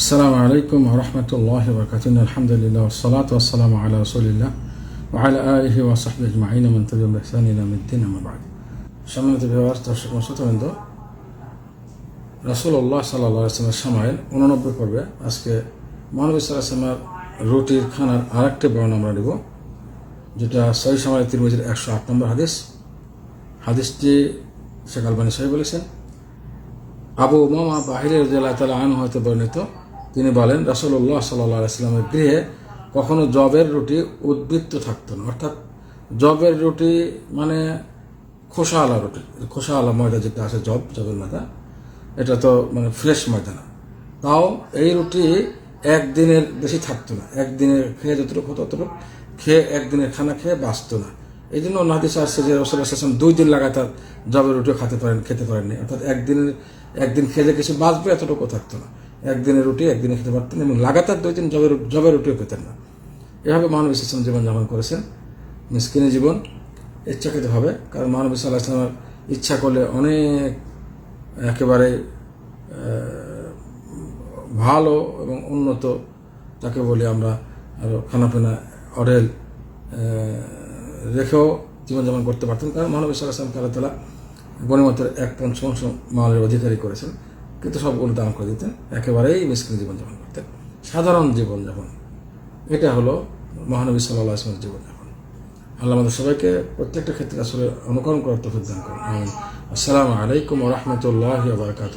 আসসালামু আলাইকুম রহমতুল্লাহ বরকাত আলহামদুলিল্লাহ সালাত আসসালাম আলা রসুলিল্লাহ ওয়াইল আলহি ওয়াসাহবি আজমাইন মান তাবিউম ইহসান ইলা মিদ্দিন আমা বাদ সম্মানিত উননব্বই পর্বে আজকে মহানবী ওয়াসাল্লামের রুটির খানার আরেকটি বর্ণনা আমরা নেব যেটা সহি সময় তিরমিজির একশো আট নম্বর হাদিস। হাদিসটি শেখ আলবানী সাহেব বলেছেন। আবু উমামা বাহিরের জেলা তালা আইন হয়তো বর্ণিত তিনি বলেন রাসুল্লাহ সাল্লাহ ইসলামের গৃহে কখনো জবের রুটি উদ্বৃত্ত থাকতো না। অর্থাৎ জবের রুটি মানে খোসাওয়ালা রুটি। খোসাওয়ালা ময়দা যেটা আছে, জব, জবের ময়দা, এটা তো মানে ফ্রেশ ময়দা না। তাও এই রুটি একদিনের বেশি থাকতো না। একদিনের খেয়ে যতটুকু ততটুকু খেয়ে একদিনের খানা খেয়ে বাঁচতো না। এই জন্য নাদিস আসছে যে রসুল আসলাম দুই দিন লাগাতার জবের রুটিও খেতে পারেন, খেতে পারেননি। অর্থাৎ একদিনের একদিন খেলে কিছু বাঁচবে এতটুকু থাকতো না। একদিনের রুটি, একদিনে খেতে পারতেন এবং লাগাতার দুই দিন জবের জবের রুটিও খেতেন না। এভাবে মানব ইসলাম জীবনযাপন করেছেন মিসকিনী জীবন ইচ্ছাকৃত হবে কারণ মানব ইসলাম ইসলামের ইচ্ছা করলে অনেক একেবারে ভালো এবং উন্নত, তাকে বলি আমরা আরও খানাপিনা অরেল রেখেও জীবনযাপন করতে পারতেন। কারণ মহানবী সাল্লাম তালা তালা গণিমতের এক পঞ্চমাংশ মালের অধিকারী করেছেন। কিন্তু সবগুলো দান করে দিতেন, একেবারেই মিসকিন জীবনযাপন করতেন। সাধারণ জীবনযাপন এটা হলো মহানবী সাল্লাহ আসলামের জীবনযাপন আল্লাহ আমাদের সবাইকে প্রত্যেকটা ক্ষেত্রে আসলে অনুকরণ করার তফিক দান করুন। আসসালামু আলাইকুম রহমতুল্লাহ বারকাত